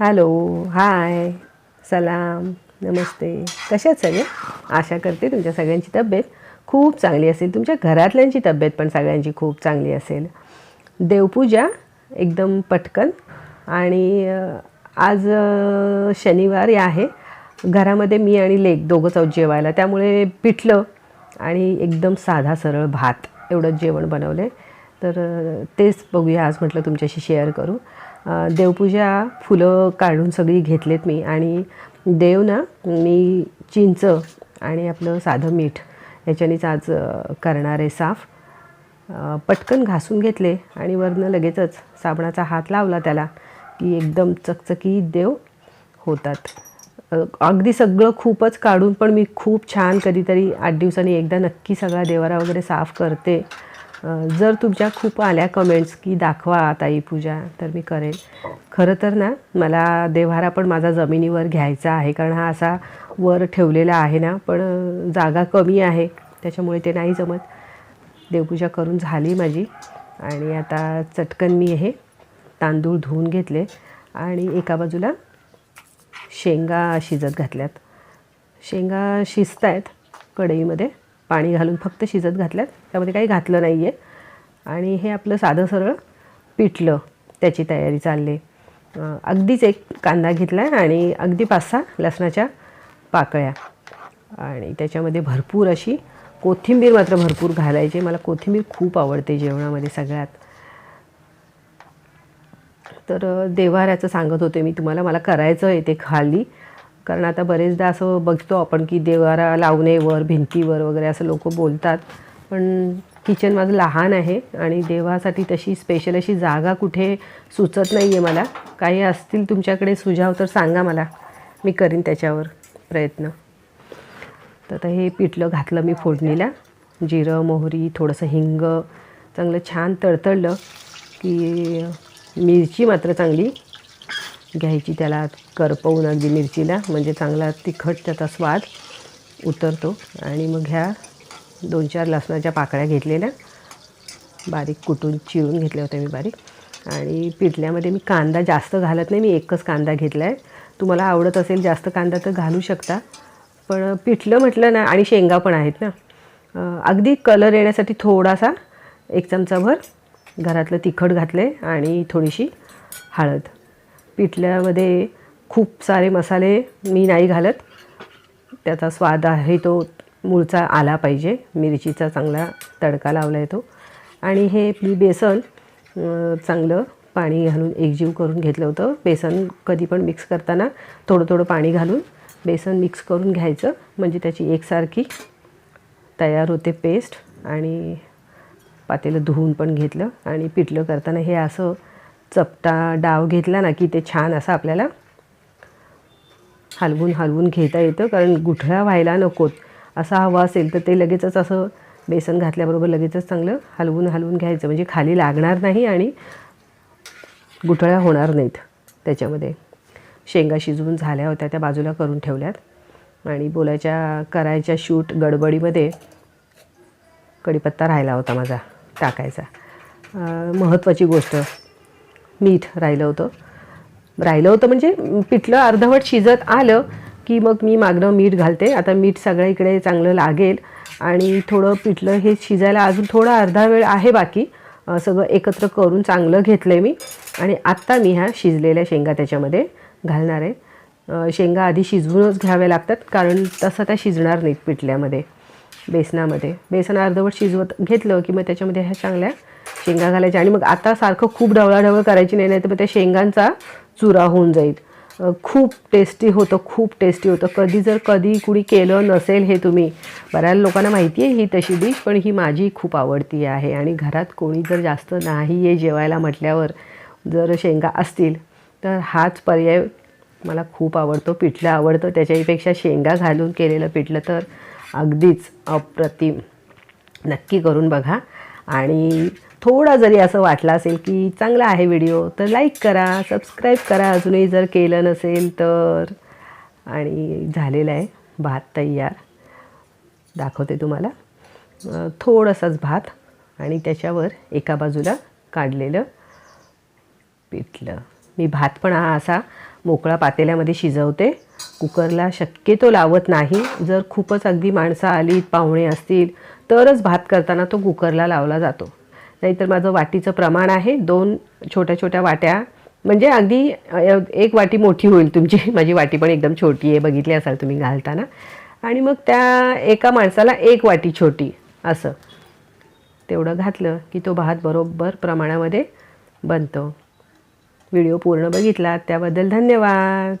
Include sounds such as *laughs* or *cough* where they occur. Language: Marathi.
हॅलो हाय सलाम नमस्ते कशात सगळे आशा करते तुमच्या सगळ्यांची तब्येत खूप चांगली असेल. तुमच्या घरातल्यांची तब्येत पण सगळ्यांची खूप चांगली असेल. देवपूजा एकदम पटकन. आणि आज शनिवारी आहे. घरामध्ये मी आणि लेक दोघंच आहोत जेवायला. त्यामुळे पिठलं आणि एकदम साधा सरळ भात. एवढंच जेवण बनवलं आहे तर तेच बघूया. आज म्हटलं तुमच्याशी शेअर करू. देवपूजा फुलं काढून सगळी घेतलेत मी. आणि देव ना मी चिंच आणि आपलं साधं मीठ याच्यानेच आज करणार आहे साफ. पटकन घासून घेतले आणि वरनं लगेचच साबणाचा हात लावला त्याला की एकदम चकचकीत देव होतात. अगदी सगळं खूपच काढून पण मी खूप छान कधीतरी आठ दिवसांनी एकदा नक्की सगळा देवारा वगैरे साफ करते. जर तुमच्या खूप आल्या कमेंट्स की दाखवा ताई पूजा तर मी करेन. खरं तर ना मला देव्हारा पण माझा जमिनीवर घ्यायचा आहे कारण हा असा वर ठेवलेला आहे ना पण जागा कमी आहे त्याच्यामुळे ते नाही जमत. देवपूजा करून झाली माझी. आणि आता चटकन मी हे तांदूळ धुवून घेतले आणि एका बाजूला शेंगा शिजत घातल्यात. शेंगा शिजत आहेत कढईमध्ये. पाणी घालून फक्त शिजत घातल्यात. त्यामध्ये काही घातलं नाही आहे आणि हे आपलं साधं सरळ पिठलं त्याची तयारी चालली. अगदीच एक कांदा घेतला आहे आणि अगदी पाच सहा लसणाच्या पाकळ्या. आणि त्याच्यामध्ये भरपूर अशी कोथिंबीर मात्र भरपूर घालायची. मला कोथिंबीर खूप आवडते जेवणामध्ये सगळ्यात. तर देवाऱ्याचं सांगत होते मी तुम्हाला. मला करायचं आहे ते खाली. कारण आता बरेचदा असं बघतो आपण की देवारा लावणेवर भिंतीवर वगैरे असं लोक बोलतात. पण किचन माझं लहान आहे आणि देवासाठी तशी स्पेशल अशी जागा कुठे सुचत नाही आहे मला. काही असतील तुमच्याकडे सुझाव तर सांगा मला. मी करीन त्याच्यावर प्रयत्न. तर आता हे पिठलं घातलं मी फोडणीला. जिरं मोहरी थोडंसं हिंग. चांगलं छान तळतळलं की मिरची मात्र चांगली घ्यायची त्याला करपवून अगदी मिरचीला म्हणजे चांगला तिखट त्याचा स्वाद उतरतो. आणि मग ह्या दोन चार लसणाच्या पाकळ्या घेतलेल्या. बारीक कुटून चिरून घेतल्या होत्या मी बारीक. आणि पिठल्यामध्ये मी कांदा जास्त घालत नाही मी एकच कांदा घेतला आहे तुम्हाला आवडत असेल जास्त कांदा तर घालू शकता. पण पिठलं म्हटलं ना आणि शेंगा पण आहेत ना. अगदी कलर येण्यासाठी थोडासा एक चमचाभर घरातलं तिखट घातलं आहे आणि थोडीशी हळद. पिठल्यामध्ये खूप सारे मसाले मी नाही घालत. त्याचा स्वाद आहे तो मूळचा आला पाहिजे. मिरचीचा चांगला तडका लावला आहे तो आणि हे मी बेसन चांगलं पाणी घालून एकजीव करून घेतलं होतं. बेसन कधी पण मिक्स करताना थोडं थोडं पाणी घालून बेसन मिक्स करून घ्यायचं. म्हणजे त्याची एकसारखी तयार होते पेस्ट. आणि पातेलं धुवून पण घेतलं. आणि पिठलं करताना हे असं चपटा डाव घेतला ना की ते छान असं आपल्याला हलवून हलवून घेता येतं कारण गुठळ्या व्हायला नकोत. असा हवा असेल तर ते लगेचच असं बेसन घातल्याबरोबर लगेचच चांगलं हलवून हलवून घ्यायचं. म्हणजे खाली लागणार नाही आणि गुठळ्या होणार नाहीत त्याच्यामध्ये. शेंगा शिजवून झाल्या होत्या त्या बाजूला करून ठेवल्यात. आणि बोलायच्या करायच्या शूट गडबडीमध्ये कढीपत्ता राहिला होता माझा टाकायचा. महत्त्वाची गोष्ट मीठ राहिलं होतं. राहिलं होतं म्हणजे पिठलं अर्धवट शिजत आलं की मग मी मागणं मीठ घालते. आता मीठ सगळ्या इकडे चांगलं लागेल आणि थोडं पिठलं हे शिजायला अजून थोडा अर्धा वेळ आहे बाकी. सगळं एकत्र करून चांगलं घेतलं आहे मी आणि आत्ता मी ह्या शिजलेल्या शेंगा त्याच्यामध्ये घालणार आहे. शेंगा आधी शिजवूनच घ्याव्या लागतात कारण तसं त्या शिजणार नाहीत पिठल्यामध्ये बेसनामध्ये. बेसन अर्धवट शिजवत घेतलं की मग त्याच्यामध्ये ह्या चांगल्या शेंगा घालायच्या. आणि मग आता सारखं खूप ढवळाढवळ करायची नाही नाही तर मग त्या शेंगांचा चुरा होऊन जाईल. खूप टेस्टी होतं खूप टेस्टी होतं. कधी जर कधी कुणी केलं नसेल हे तुम्ही. बऱ्याच लोकांना माहिती आहे ही तशी डिश पण ही माझी खूप आवडती आहे. आणि घरात कोणी जर जास्त नाही आहे जेवायला म्हटल्यावर जर शेंगा असतील तर हाच पर्याय मला खूप आवडतो. पिठलं आवडतं. त्याच्याहीपेक्षा शेंगा घालून केलेलं पिठलं तर अगदीच अप्रतिम. नक्की करून बघा. आणि थोडा जरी असं वाटलं असेल की चांगला आहे व्हिडिओ तर लाईक करा सबस्क्राईब करा. अजूनही जर केलं नसेल तर. आणि झालेलं आहे भात तयार. दाखवते तुम्हाला. थोडंसंच थोडासाच भात आणि त्याच्यावर एका बाजूला काढलेलं पिठलं. मी भात पण हा असा मोकळा पातेल्यामध्ये शिजवते. कुकरला शक्यतो लावत नाही. जर खूपच अगदी माणसं आली पाहुणे असतील तरच भात करताना तो कुकरला लावला जातो. नाहीतर माझं वाटीचं प्रमाण आहे दोन छोट्या छोट्या वाट्या. म्हणजे अगदी एक वाटी मोठी होईल तुमची. *laughs* माझी वाटी पण एकदम छोटी आहे बघितली असाल तुम्ही घालताना. आणि मग त्या एका माणसाला एक वाटी छोटी असं. तेवढं घातलं की तो भात बरोबर प्रमाणामध्ये बनतो. व्हिडिओ पूर्ण बघितलात त्याबद्दल धन्यवाद.